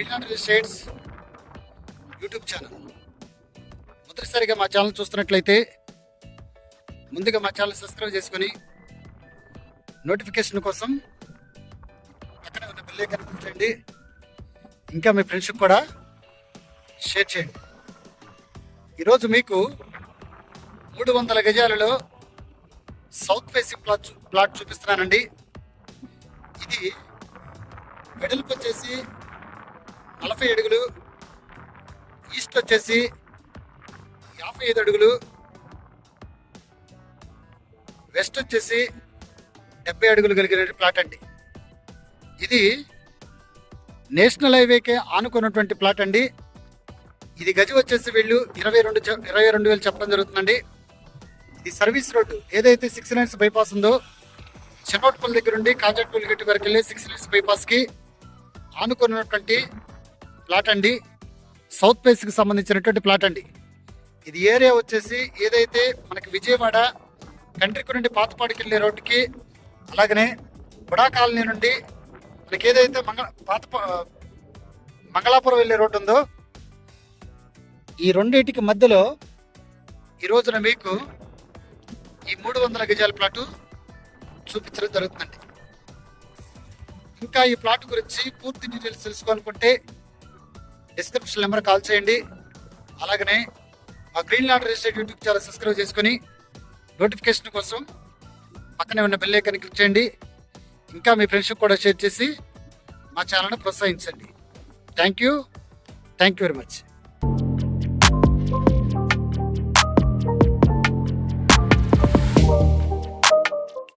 To real estates YouTube channel మొదటిసారిగా మా channel చూస్తున్నట్లయితే ముందుగా మా ఛానల్ సబ్స్క్రైబ్ చేసుకొని నోటిఫికేషన్ కోసం పక్కన ఉన్న బిల్ ఐకాన్ చేయండి ఇంకా మీ ఫ్రెండ్స్కి కూడా షేర్ చేయండి. ఈరోజు మీకు మూడు వందల గజాలలో సౌత్ ఫేసింగ్ ప్లాట్ చూ- ప్లాట్ చూపిస్తున్నానండి. ఇది వెడల్పు వచ్చేసి యాభై అడుగులు. ఈస్ట్ వచ్చేసి యాభై ఐదు అడుగులు. వెస్ట్ వచ్చేసి డెబ్బై అడుగులు కలిగిన ప్లాట్ అండి. ఇది నేషనల్ హైవేకే ఆనుకున్నటువంటి ప్లాట్ అండి. ఇది గజ వచ్చేసి వీళ్ళు ఇరవై రెండు ఇరవై రెండు వేలు చెప్పడం జరుగుతుందండి. ఇది సర్వీస్ రోడ్డు. ఏదైతే సిక్స్ లైన్స్ బైపాస్ ఉందో చెన్నోట్పల్లి దగ్గర నుండి కాజాట్పల్లి గట్టి వరకు వెళ్ళి సిక్స్ లైన్స్ బైపాస్కి ఆనుకున్నటువంటి ప్లాట్ అండి. సౌత్ ఫేస్కి సంబంధించినటువంటి ప్లాట్ అండి. ఇది ఏరియా వచ్చేసి ఏదైతే మనకి విజయవాడ కంట్రీకు నుండి పాతపాడికి వెళ్ళే రోడ్డుకి అలాగనే బుడా కాలనీ నుండి మనకి ఏదైతే మంగళ పాత మంగళాపురం వెళ్ళే రోడ్డు ఉందో ఈ రెండింటికి మధ్యలో ఈ రోజున మీకు ఈ మూడు వందల గజాల ప్లాటు చూపించడం జరుగుతుందండి. ఇంకా ఈ ప్లాట్ గురించి పూర్తి డీటెయిల్స్ తెలుసుకోవాలనుకుంటే డిస్క్రిప్షన్ నెంబర్ కాల్ చేయండి. అలాగనే మా green latter registered YouTube channel subscribe చేసుకొని నోటిఫికేషన్ కోసం పక్కనే ఉన్న బెల్ క్లిక్ చేయండి. ఇంకా మీ ఫ్రెండ్షిప్ కూడా షేర్ చేసి మా ఛానల్ని ప్రోత్సహించండి. Thank you thank you very much